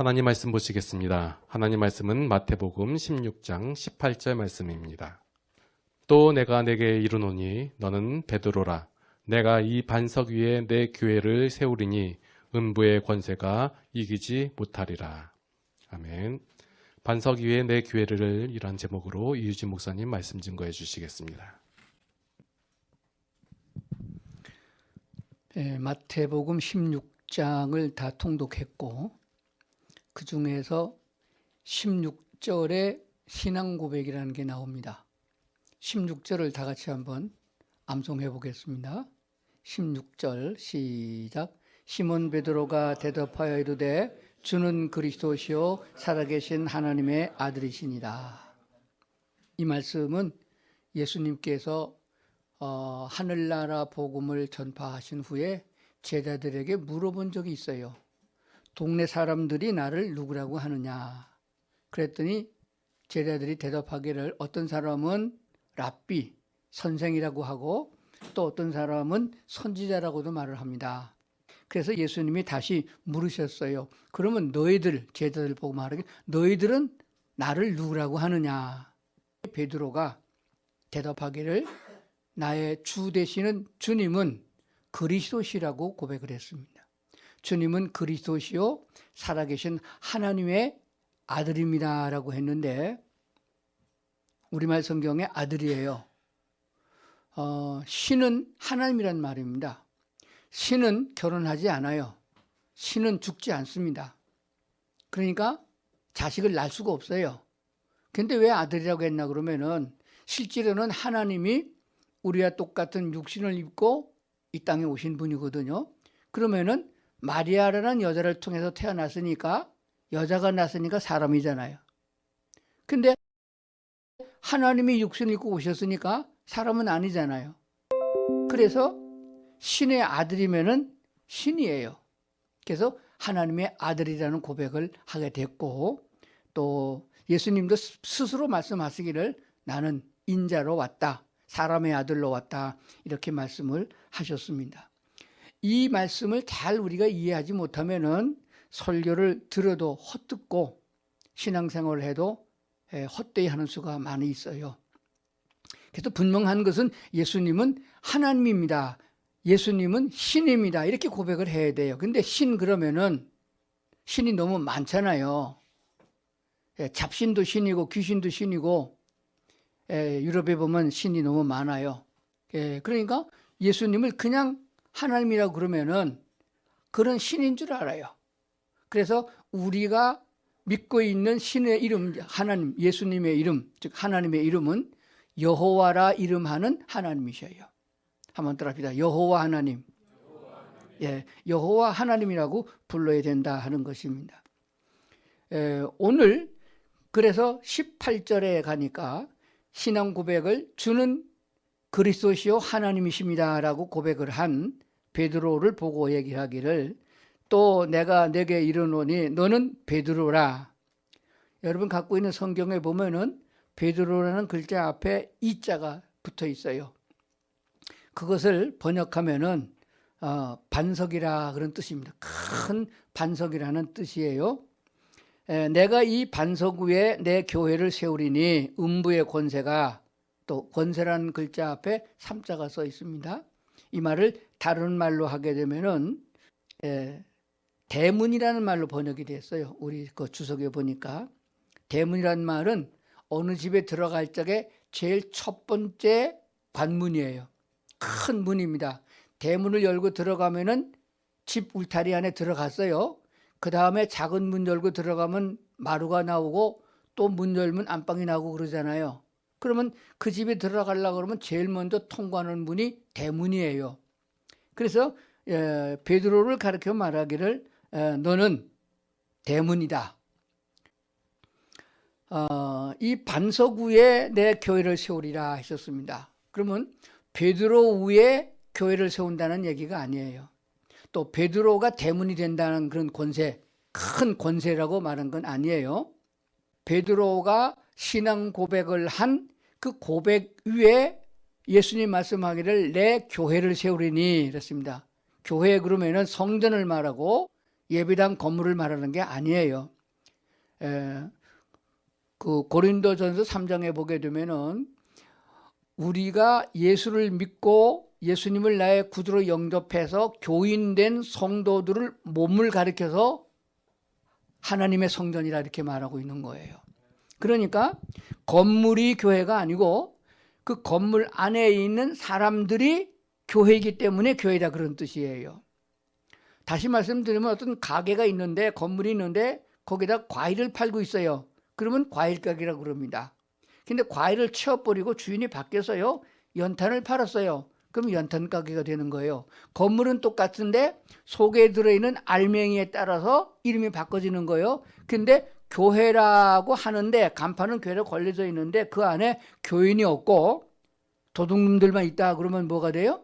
하나님 말씀 보시겠습니다. 하나님 말씀은 마태복음 16장 18절 말씀입니다. 또 내가 내게 이르노니 너는 베드로라. 내가 이 반석 위에 내 교회를 세우리니 음부의 권세가 이기지 못하리라. 아멘. 반석 위에 내 교회를 이란 제목으로 이유진 목사님 말씀 증거해 주시겠습니다. 예, 마태복음 16장을 다 통독했고 그 중에서 16절에 신앙 고백이라는 게 나옵니다. 16절을 다 같이 한번 암송해 보겠습니다. 16절 시작 시몬 베드로가 대답하여 이르되 주는 그리스도시요 살아계신 하나님의 아들이시니라. 이 말씀은 예수님께서 어, 하늘나라 복음을 전파하신 후에 제자들에게 물어본 적이 있어요. 동네 사람들이 나를 누구라고 하느냐. 그랬더니 제자들이 대답하기를 어떤 사람은 랍비, 선생이라고 하고 또 어떤 사람은 선지자라고도 말을 합니다. 그래서 예수님이 다시 물으셨어요. 그러면 너희들, 제자들 보고 말하기, 너희들은 나를 누구라고 하느냐. 베드로가 대답하기를 나의 주 되시는 주님은 그리스도시라고 고백을 했습니다. 주님은 그리스도시요 살아계신 하나님의 아들입니다라고 했는데 우리말 성경의 아들이에요. 어, 신은 하나님이란 말입니다. 신은 결혼하지 않아요. 신은 죽지 않습니다. 그러니까 자식을 낳을 수가 없어요. 근데 왜 아들이라고 했나 그러면은 실제로는 하나님이 우리와 똑같은 육신을 입고 이 땅에 오신 분이거든요. 그러면은 마리아라는 여자를 통해서 태어났으니까 여자가 났으니까 사람이잖아요. 근데 하나님이 육신을 입고 오셨으니까 사람은 아니잖아요. 그래서 신의 아들이면은 신이에요. 그래서 하나님의 아들이라는 고백을 하게 됐고 또 예수님도 스스로 말씀하시기를 나는 인자로 왔다. 사람의 아들로 왔다. 이렇게 말씀을 하셨습니다. 이 말씀을 잘 우리가 이해하지 못하면은 설교를 들어도 헛듣고 신앙생활을 해도 헛되이 하는 수가 많이 있어요. 그래서 분명한 것은 예수님은 하나님입니다. 예수님은 신입니다. 이렇게 고백을 해야 돼요. 근데 신 그러면은 신이 너무 많잖아요. 잡신도 신이고 귀신도 신이고 유럽에 보면 신이 너무 많아요. 그러니까 예수님을 그냥 하나님이라고 그러면은 그런 신인 줄 알아요. 그래서 우리가 믿고 있는 신의 이름, 하나님, 예수님의 이름, 즉 하나님의 이름은 여호와라 이름하는 하나님이셔요. 한번 들어봅시다. 여호와 하나님. 예, 여호와 하나님이라고 불러야 된다 하는 것입니다. 에, 오늘 그래서 18절에 가니까 신앙 고백을 주는 그리스도시요 하나님이십니다라고 고백을 한 베드로를 보고 얘기하기를 또 내가 내게 이르노니 너는 베드로라. 여러분 갖고 있는 성경에 보면은 베드로라는 글자 앞에 이자가 붙어 있어요. 그것을 번역하면은 어, 반석이라 그런 뜻입니다. 큰 반석이라는 뜻이에요. 에, 내가 이 반석 위에 내 교회를 세우리니 음부의 권세가 또 권세라는 글자 앞에 삼자가 써 있습니다. 이 말을 다른 말로 하게 되면은 에, 대문이라는 말로 번역이 됐어요. 우리 그 주석에 보니까 대문이라는 말은 어느 집에 들어갈 적에 제일 첫 번째 관문이에요. 큰 문입니다. 대문을 열고 들어가면은 집 울타리 안에 들어갔어요. 그 다음에 작은 문 열고 들어가면 마루가 나오고 또 문 열면 안방이 나오고 그러잖아요. 그러면 그 집에 들어가려고 그러면 제일 먼저 통과하는 문이 대문이에요. 그래서 에, 베드로를 가르쳐 말하기를 에, 너는 대문이다. 어, 이 반석 위에 내 교회를 세우리라 하셨습니다. 그러면 베드로 위에 교회를 세운다는 얘기가 아니에요. 또 베드로가 대문이 된다는 그런 권세, 큰 권세라고 말한 건 아니에요. 베드로가 신앙 고백을 한 그 고백 위에 예수님 말씀하기를 내 교회를 세우리니 그랬습니다. 교회 그러면은 성전을 말하고 예배당 건물을 말하는 게 아니에요. 에, 그 고린도전서 3장에 보게 되면은 우리가 예수를 믿고 예수님을 나의 구주로 영접해서 교인된 성도들을 몸을 가리켜서 하나님의 성전이라 이렇게 말하고 있는 거예요. 그러니까 건물이 교회가 아니고 그 건물 안에 있는 사람들이 교회이기 때문에 교회다 그런 뜻이에요. 다시 말씀드리면 어떤 가게가 있는데 건물이 있는데 거기다 과일을 팔고 있어요. 그러면 과일 가게라고 그럽니다. 근데 과일을 치워버리고 주인이 바뀌어서요. 연탄을 팔았어요. 그럼 연탄 가게가 되는 거예요. 건물은 똑같은데 속에 들어있는 알맹이에 따라서 이름이 바꿔지는 거예요. 근데 교회라고 하는데 간판은 교회로 걸려져 있는데 그 안에 교인이 없고 도둑놈들만 있다 그러면 뭐가 돼요?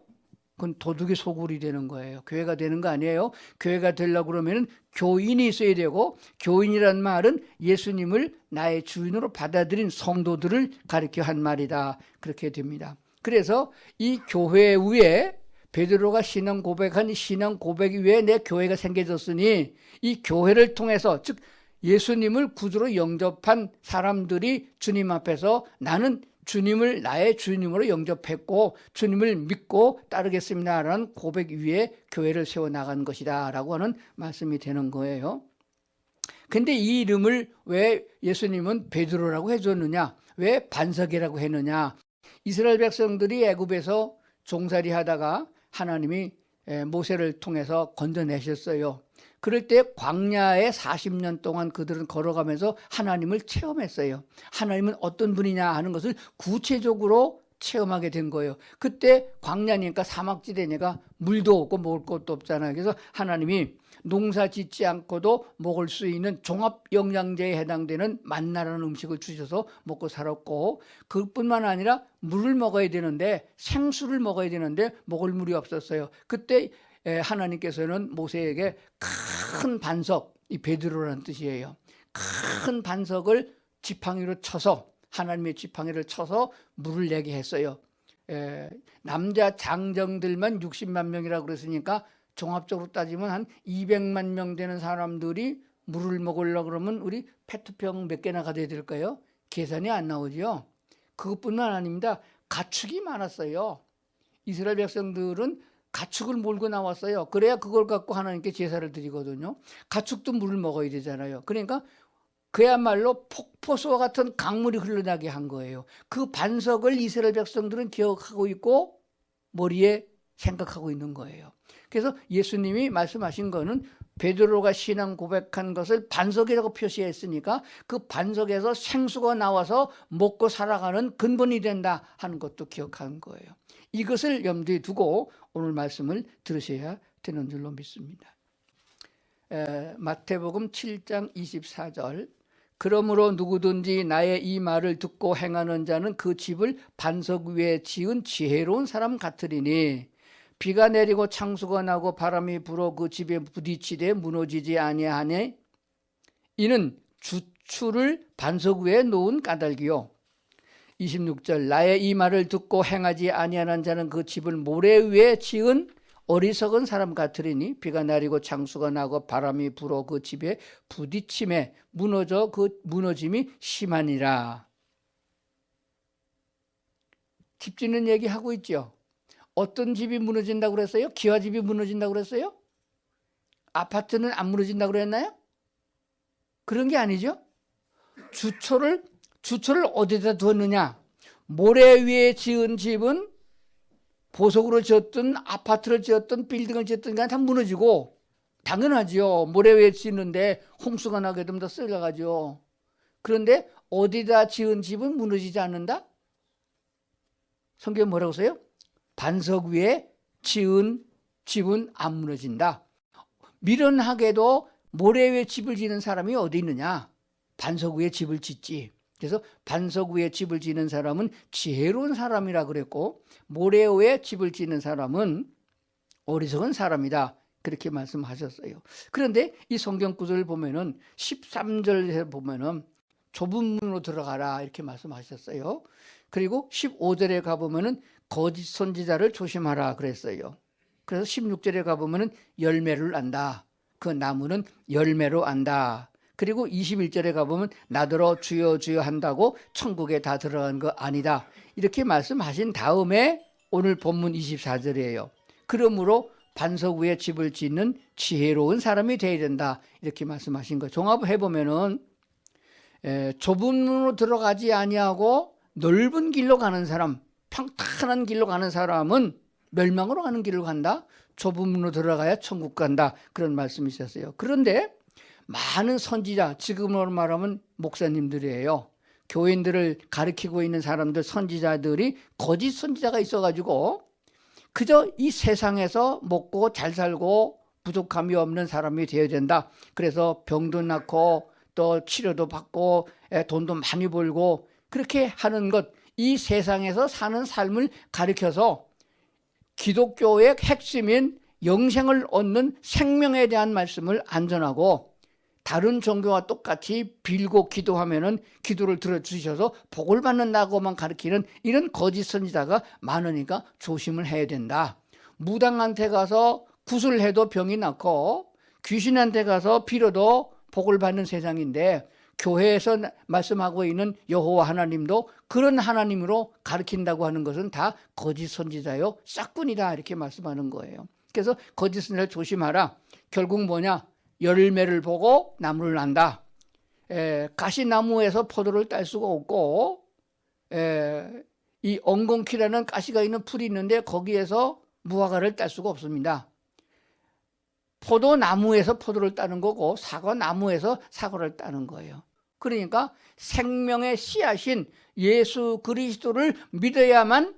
그건 도둑의 소굴이 되는 거예요. 교회가 되는 거 아니에요. 교회가 되려고 그러면 교인이 있어야 되고 교인이란 말은 예수님을 나의 주인으로 받아들인 성도들을 가리켜 한 말이다. 그렇게 됩니다. 그래서 이 교회 위에 베드로가 신앙 고백한 이 신앙 고백 위에 내 교회가 생겨졌으니 이 교회를 통해서 즉 예수님을 구주로 영접한 사람들이 주님 앞에서 나는 주님을 나의 주님으로 영접했고 주님을 믿고 따르겠습니다라는 고백 위에 교회를 세워 나간 것이다라고 하는 말씀이 되는 거예요. 근데 이 이름을 왜 예수님은 베드로라고 해 줬느냐? 왜 반석이라고 했느냐? 이스라엘 백성들이 애굽에서 종살이 하다가 하나님이 모세를 통해서 건져내셨어요. 그럴 때 광야에 40년 동안 그들은 걸어가면서 하나님을 체험했어요. 하나님은 어떤 분이냐 하는 것을 구체적으로 체험하게 된 거예요. 그때 광야니까 사막지대니까 물도 없고 먹을 것도 없잖아요. 그래서 하나님이 농사 짓지 않고도 먹을 수 있는 종합 영양제에 해당되는 만나라는 음식을 주셔서 먹고 살았고 그뿐만 아니라 물을 먹어야 되는데 생수를 먹어야 되는데 먹을 물이 없었어요. 그때 하나님께서는 모세에게 큰 반석, 이 베드로라는 뜻이에요. 큰 반석을 지팡이로 쳐서 하나님의 지팡이를 쳐서 물을 내게 했어요. 에, 남자 장정들만 60만 명이라고 그랬으니까 종합적으로 따지면 한 200만 명 되는 사람들이 물을 먹으려 그러면 우리 페트병 몇 개나 가져야 될까요? 계산이 안 나오죠. 그것뿐만 아닙니다. 가축이 많았어요. 이스라엘 백성들은 가축을 몰고 나왔어요. 그래야 그걸 갖고 하나님께 제사를 드리거든요. 가축도 물을 먹어야 되잖아요. 그러니까 그야말로 폭포수와 같은 강물이 흘러나게 한 거예요. 그 반석을 이스라엘 백성들은 기억하고 있고 머리에 생각하고 있는 거예요. 그래서 예수님이 말씀하신 거는 베드로가 신앙 고백한 것을 반석이라고 표시했으니까 그 반석에서 생수가 나와서 먹고 살아가는 근본이 된다 하는 것도 기억한 거예요. 이것을 염두에 두고 오늘 말씀을 들으셔야 되는 줄로 믿습니다. 에, 마태복음 7장 24절 그러므로 누구든지 나의 이 말을 듣고 행하는 자는 그 집을 반석 위에 지은 지혜로운 사람 같으리니 비가 내리고 창수가 나고 바람이 불어 그 집에 부딪히되 무너지지 아니하네 이는 주추를 반석 위에 놓은 까닭이요. 26절 나의 이 말을 듣고 행하지 아니하는 자는 그 집을 모래 위에 지은 어리석은 사람 같으리니 비가 내리고 장수가 나고 바람이 불어 그 집에 부딪힘에 무너져 그 무너짐이 심하니라. 집 짓는 얘기 하고 있죠. 어떤 집이 무너진다고 그랬어요? 기와 집이 무너진다고 그랬어요? 아파트는 안 무너진다고 그랬나요? 그런 게 아니죠. 주초를 주초를 어디다 두었느냐? 모래 위에 지은 집은 보석으로 지었던 아파트를 지었던 빌딩을 지었던 게 다 무너지고 당연하지요. 모래 위에 짓는데 홍수가 나게 되면 다 쓸려가죠. 그런데 어디다 지은 집은 무너지지 않는다? 성경 뭐라고 써요? 반석 위에 지은 집은 안 무너진다. 미련하게도 모래 위에 집을 지는 사람이 어디 있느냐? 반석 위에 집을 짓지. 그래서 반석 위에 집을 지는 사람은 지혜로운 사람이라 그랬고 모래 위에 집을 지는 사람은 어리석은 사람이다. 그렇게 말씀하셨어요. 그런데 이 성경 구절을 보면은 13절에 보면은 좁은 문으로 들어가라 이렇게 말씀하셨어요. 그리고 15절에 가 보면은 거짓 선지자를 조심하라 그랬어요. 그래서 16절에 가 보면은 열매를 안다. 그 나무는 열매로 안다. 그리고 21절에 가보면 나더러 주여 주여 한다고 천국에 다 들어간 거 아니다. 이렇게 말씀하신 다음에 오늘 본문 24절이에요. 그러므로 반석 위에 집을 짓는 지혜로운 사람이 되어야 된다. 이렇게 말씀하신 거. 종합해 보면은 에, 좁은 문으로 들어가지 아니하고 넓은 길로 가는 사람, 평탄한 길로 가는 사람은 멸망으로 가는 길로 간다. 좁은 문으로 들어가야 천국 간다. 그런 말씀이 있었어요. 그런데 많은 선지자, 지금으로 말하면 목사님들이에요. 교인들을 가리키고 있는 사람들, 선지자들이 거짓 선지자가 있어가지고 그저 이 세상에서 먹고 잘 살고 부족함이 없는 사람이 되어야 된다. 그래서 병도 낳고 또 치료도 받고 에, 돈도 많이 벌고 그렇게 하는 것, 이 세상에서 사는 삶을 가리켜서 기독교의 핵심인 영생을 얻는 생명에 대한 말씀을 안전하고 다른 종교와 똑같이 빌고 기도하면은 기도를 들어주셔서 복을 받는다고만 가르치는 이런 거짓 선지자가 많으니까 조심을 해야 된다. 무당한테 가서 구슬 해도 병이 낫고 귀신한테 가서 빌어도 복을 받는 세상인데 교회에서 말씀하고 있는 여호와 하나님도 그런 하나님으로 가르친다고 하는 것은 다 거짓 선지자요 싹군이다 이렇게 말씀하는 거예요. 그래서 거짓 선지자를 조심하라. 결국 뭐냐? 열매를 보고 나무를 난다. 에, 가시나무에서 포도를 딸 수가 없고 에, 이 엉겅퀴라는 가시가 있는 풀이 있는데 거기에서 무화과를 딸 수가 없습니다. 포도나무에서 포도를 따는 거고 사과나무에서 사과를 따는 거예요. 그러니까 생명의 씨앗인 예수 그리스도를 믿어야만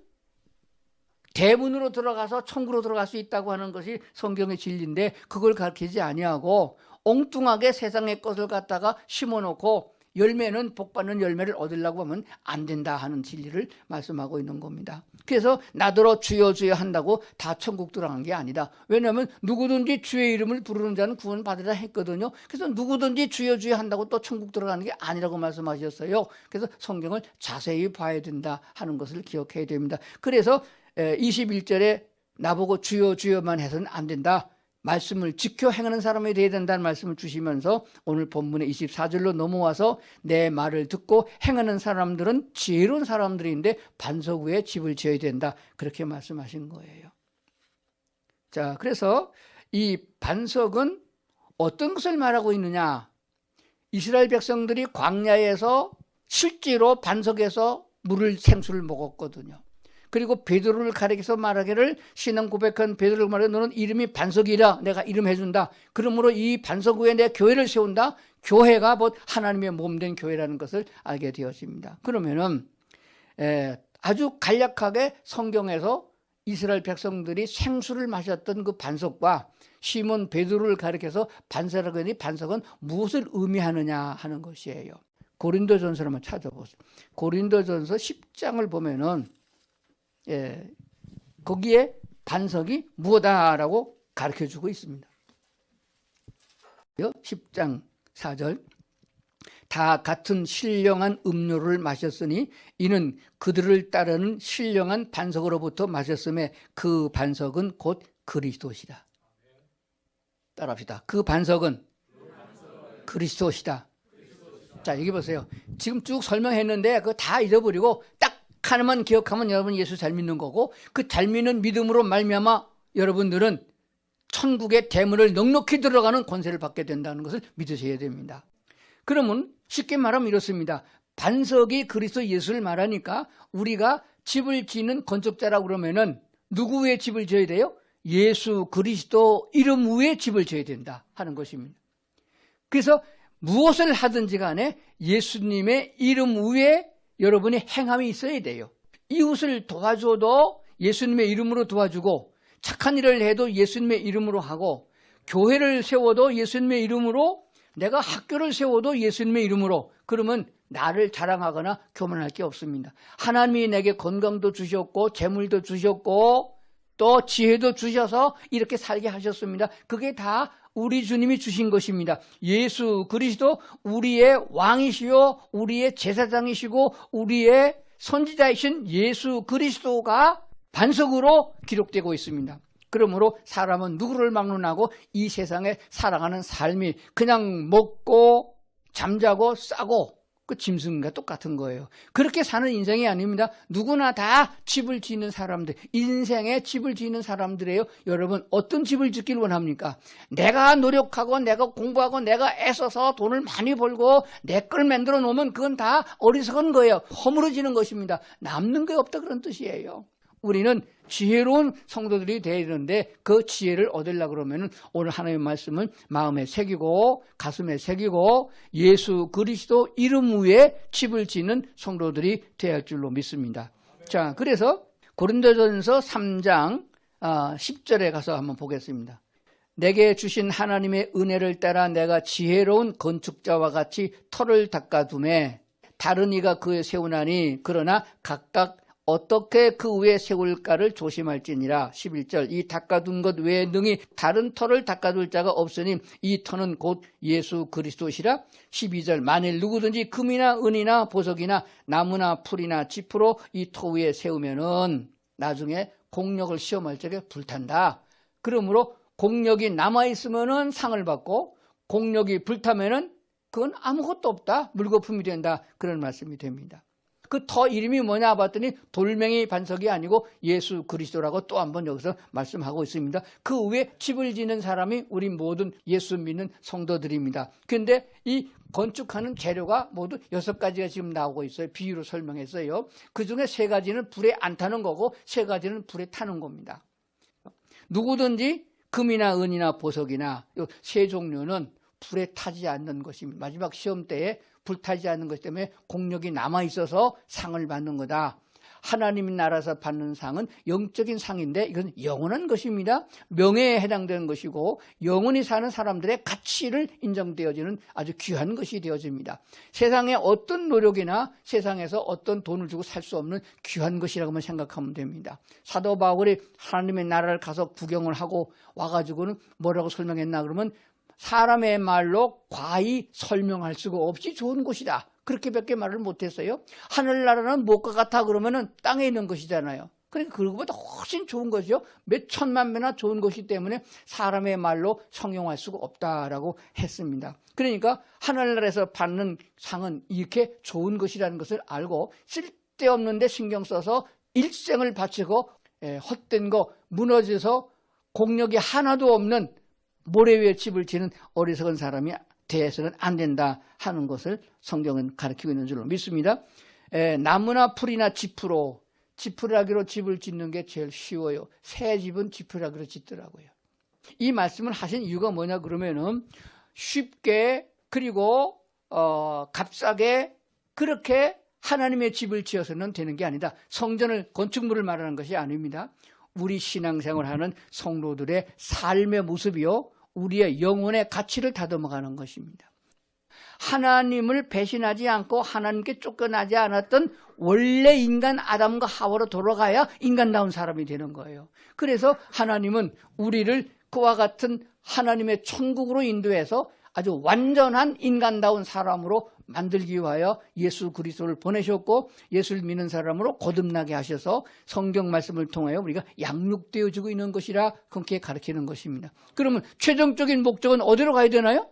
대문으로 들어가서 천국으로 들어갈 수 있다고 하는 것이 성경의 진리인데 그걸 가르치지 아니하고 엉뚱하게 세상의 것을 갖다가 심어놓고 열매는 복받는 열매를 얻으려고 하면 안 된다 하는 진리를 말씀하고 있는 겁니다. 그래서 나더러 주여 주여 한다고 다 천국 들어간 게 아니다. 왜냐하면 누구든지 주의 이름을 부르는 자는 구원 받으라 했거든요. 그래서 누구든지 주여 주여 한다고 또 천국 들어가는 게 아니라고 말씀하셨어요. 그래서 성경을 자세히 봐야 된다 하는 것을 기억해야 됩니다. 그래서 21절에 나보고 주여 주여만 해서는 안 된다. 말씀을 지켜 행하는 사람이 되어야 된다는 말씀을 주시면서 오늘 본문의 24절로 넘어와서 내 말을 듣고 행하는 사람들은 지혜로운 사람들인데 반석 위에 집을 지어야 된다. 그렇게 말씀하신 거예요. 자, 그래서 이 반석은 어떤 것을 말하고 있느냐? 이스라엘 백성들이 광야에서 실제로 반석에서 물을 생수를 먹었거든요. 그리고 베드로를 가리켜서 말하기를 신앙 고백한 베드로를 말해 너는 이름이 반석이라 내가 이름 해준다. 그러므로 이 반석 위에 내 교회를 세운다. 교회가 곧 하나님의 몸 된 교회라는 것을 알게 되었습니다. 그러면은 에, 아주 간략하게 성경에서 이스라엘 백성들이 생수를 마셨던 그 반석과 시몬 베드로를 가리켜서 반석이라고 하니 반석은 무엇을 의미하느냐 하는 것이에요. 고린도전서를 한번 찾아보세요. 고린도전서 10장을 보면은 예, 거기에 반석이 무엇다라고 가르쳐 주고 있습니다. 10장 4절 다 같은 신령한 음료를 마셨으니 이는 그들을 따르는 신령한 반석으로부터 마셨음에 그 반석은 곧 그리스도시다. 따라합시다. 그 반석은 그리스도시다. 자, 여기 보세요. 지금 쭉 설명했는데 그거 다 잊어버리고 딱 하나만 기억하면 여러분 예수 잘 믿는 거고 그 잘 믿는 믿음으로 말미암아 여러분들은 천국의 대문을 넉넉히 들어가는 권세를 받게 된다는 것을 믿으셔야 됩니다. 그러면 쉽게 말하면 이렇습니다. 반석이 그리스도 예수를 말하니까 우리가 집을 짓는 건축자라고 그러면은 누구 위에 집을 지어야 돼요? 예수 그리스도 이름 위에 집을 지어야 된다 하는 것입니다. 그래서 무엇을 하든지 간에 예수님의 이름 위에 여러분의 행함이 있어야 돼요. 이웃을 도와줘도 예수님의 이름으로 도와주고 착한 일을 해도 예수님의 이름으로 하고 교회를 세워도 예수님의 이름으로 내가 학교를 세워도 예수님의 이름으로 그러면 나를 자랑하거나 교만할 게 없습니다. 하나님이 내게 건강도 주셨고 재물도 주셨고 또 지혜도 주셔서 이렇게 살게 하셨습니다. 그게 다 우리 주님이 주신 것입니다. 예수 그리스도 우리의 왕이시요 우리의 제사장이시고 우리의 선지자이신 예수 그리스도가 반석으로 기록되고 있습니다. 그러므로 사람은 누구를 막론하고 이 세상에 살아가는 삶이 그냥 먹고 잠자고 싸고 그 짐승과 똑같은 거예요. 그렇게 사는 인생이 아닙니다. 누구나 다 집을 짓는 사람들, 인생에 집을 짓는 사람들이에요. 여러분, 어떤 집을 짓길 원합니까? 내가 노력하고, 내가 공부하고, 내가 애써서 돈을 많이 벌고, 내 걸 만들어 놓으면 그건 다 어리석은 거예요. 허물어지는 것입니다. 남는 게 없다 그런 뜻이에요. 우리는 지혜로운 성도들이 되어야 되는데 그 지혜를 얻으려고 그러면 오늘 하나님의 말씀을 마음에 새기고 가슴에 새기고 예수 그리스도 이름 위에 집을 짓는 성도들이 되어야 할 줄로 믿습니다. 자, 그래서 고린도전서 3장 10절에 가서 한번 보겠습니다. 내게 주신 하나님의 은혜를 따라 내가 지혜로운 건축자와 같이 터를 닦아둠에 다른 이가 그에 세우나니 그러나 각각 어떻게 그 위에 세울까를 조심할지니라. 11절 이 닦아둔 것 외에 능히 다른 터를 닦아둘 자가 없으니 이 터는 곧 예수 그리스도시라. 12절 만일 누구든지 금이나 은이나 보석이나 나무나 풀이나 지프로 이터 위에 세우면은 나중에 공력을 시험할 적에 불탄다. 그러므로 공력이 남아있으면은 상을 받고 공력이 불타면은 그건 아무것도 없다. 물거품이 된다. 그런 말씀이 됩니다 그 터 이름이 뭐냐 봤더니 돌멩이 반석이 아니고 예수 그리스도라고 또 한 번 여기서 말씀하고 있습니다. 그 위에 집을 짓는 사람이 우리 모든 예수 믿는 성도들입니다. 근데 이 건축하는 재료가 모두 여섯 가지가 지금 나오고 있어요. 비유로 설명했어요. 그 중에 세 가지는 불에 안 타는 거고 세 가지는 불에 타는 겁니다. 누구든지 금이나 은이나 보석이나 이 세 종류는 불에 타지 않는 것입니다. 마지막 시험 때에 불타지 않는 것 때문에 공력이 남아 있어서 상을 받는 거다. 하나님 나라에서 받는 상은 영적인 상인데 이건 영원한 것입니다. 명예에 해당되는 것이고 영원히 사는 사람들의 가치를 인정되어지는 아주 귀한 것이 되어집니다. 세상에 어떤 노력이나 세상에서 어떤 돈을 주고 살 수 없는 귀한 것이라고만 생각하면 됩니다. 사도 바울이 하나님의 나라를 가서 구경을 하고 와가지고는 뭐라고 설명했나 그러면 사람의 말로 과히 설명할 수가 없이 좋은 곳이다. 그렇게밖에 말을 못했어요. 하늘나라는 무엇과 같아 그러면은 땅에 있는 것이잖아요. 그러니까 그거보다 훨씬 좋은 것이요. 몇 천만 배나 좋은 것이기 때문에 사람의 말로 성용할 수가 없다라고 했습니다. 그러니까 하늘나라에서 받는 상은 이렇게 좋은 것이라는 것을 알고 쓸데없는데 신경 써서 일생을 바치고 예, 헛된 거 무너져서 공력이 하나도 없는 모래 위에 집을 지는 어리석은 사람이 대해서는 안 된다 하는 것을 성경은 가르치고 있는 줄로 믿습니다. 에, 나무나 풀이나 지푸로 지푸라기로 집을 짓는 게 제일 쉬워요. 새 집은 지푸라기로 짓더라고요. 이 말씀을 하신 이유가 뭐냐 그러면은 쉽게 그리고 어, 값싸게 그렇게 하나님의 집을 지어서는 되는 게 아니다. 성전을 건축물을 말하는 것이 아닙니다. 우리 신앙생활하는 성도들의 삶의 모습이요. 우리의 영혼의 가치를 다듬어가는 것입니다. 하나님을 배신하지 않고 하나님께 쫓겨나지 않았던 원래 인간 아담과 하와로 돌아가야 인간다운 사람이 되는 거예요. 그래서 하나님은 우리를 그와 같은 하나님의 천국으로 인도해서 아주 완전한 인간다운 사람으로 만들기 위하여 예수 그리스도를 보내셨고 예수를 믿는 사람으로 거듭나게 하셔서 성경 말씀을 통하여 우리가 양육되어지고 있는 것이라 그렇게 가르치는 것입니다. 그러면 최종적인 목적은 어디로 가야 되나요?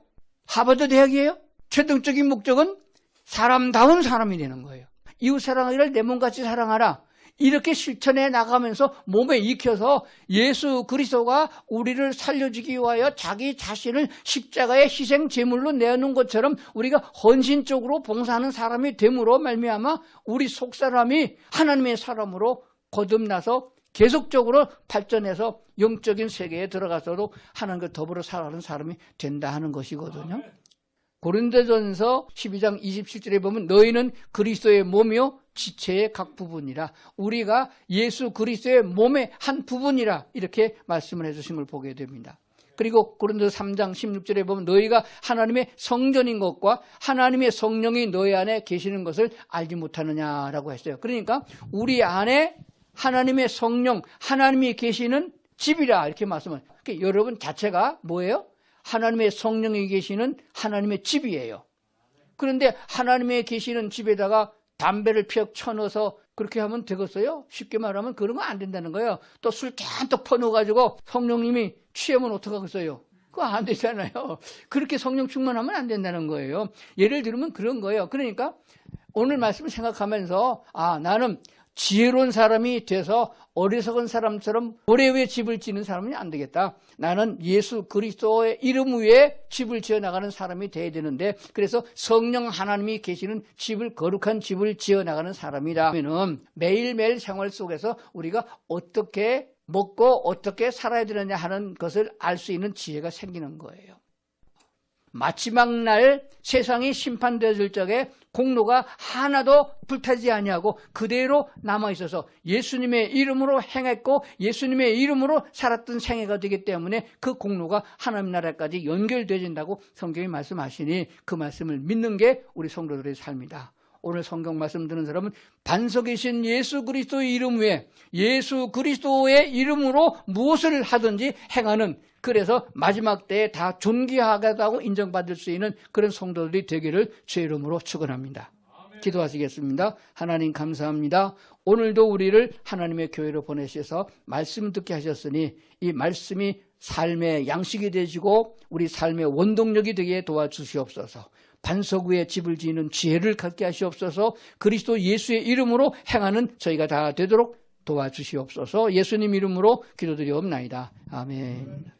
하버드 대학이에요? 최종적인 목적은 사람다운 사람이 되는 거예요. 이웃 사랑하기를 내 몸같이 사랑하라. 이렇게 실천해 나가면서 몸에 익혀서 예수 그리스도가 우리를 살려주기 위하여 자기 자신을 십자가의 희생 제물로 내놓은 것처럼 우리가 헌신적으로 봉사하는 사람이 됨으로 말미암아 우리 속 사람이 하나님의 사람으로 거듭나서 계속적으로 발전해서 영적인 세계에 들어가서도 하나님과 더불어 살아가는 사람이 된다 하는 것이거든요. 고린도전서 12장 27절에 보면 너희는 그리스도의 몸이요 지체의 각 부분이라 우리가 예수 그리스도의 몸의 한 부분이라 이렇게 말씀을 해주신 걸 보게 됩니다. 그리고 고린도 3장 16절에 보면 너희가 하나님의 성전인 것과 하나님의 성령이 너희 안에 계시는 것을 알지 못하느냐라고 했어요. 그러니까 우리 안에 하나님의 성령, 하나님이 계시는 집이라 이렇게 말씀을. 그러니까 여러분 자체가 뭐예요? 하나님의 성령이 계시는 하나님의 집이에요. 그런데 하나님의 계시는 집에다가 담배를 피억 쳐넣어서 그렇게 하면 되겠어요? 쉽게 말하면 그런 거 안 된다는 거예요. 또 술 잔뜩 퍼놓아가지고 성령님이 취하면 어떡하겠어요? 그거 안 되잖아요. 그렇게 성령 충만하면 안 된다는 거예요. 예를 들면 그런 거예요. 그러니까 오늘 말씀 생각하면서 아 나는 지혜로운 사람이 돼서 어리석은 사람처럼 모래 위에 집을 짓는 사람은 안 되겠다. 나는 예수 그리스도의 이름 위에 집을 지어 나가는 사람이 돼야 되는데 그래서 성령 하나님이 계시는 집을 거룩한 집을 지어 나가는 사람이다. 그러면은 매일매일 생활 속에서 우리가 어떻게 먹고 어떻게 살아야 되느냐 하는 것을 알 수 있는 지혜가 생기는 거예요. 마지막 날 세상이 심판되어질 적에 공로가 하나도 불타지 아니하고 그대로 남아 있어서 예수님의 이름으로 행했고 예수님의 이름으로 살았던 생애가 되기 때문에 그 공로가 하나님 나라까지 연결되어진다고 성경이 말씀하시니 그 말씀을 믿는 게 우리 성도들의 삶이다. 오늘 성경 말씀 듣는 사람은 반석이신 예수 그리스도의 이름 외에 예수 그리스도의 이름으로 무엇을 하든지 행하는 그래서 마지막 때에 다 존귀하다고 인정받을 수 있는 그런 성도들이 되기를 주의 이름으로 축원합니다. 기도하시겠습니다. 하나님 감사합니다. 오늘도 우리를 하나님의 교회로 보내셔서 말씀 듣게 하셨으니 이 말씀이 삶의 양식이 되시고 우리 삶의 원동력이 되게 도와주시옵소서. 반석 위에 집을 지는 지혜를 갖게 하시옵소서. 그리스도 예수의 이름으로 행하는 저희가 다 되도록 도와주시옵소서. 예수님 이름으로 기도드리옵나이다. 아멘.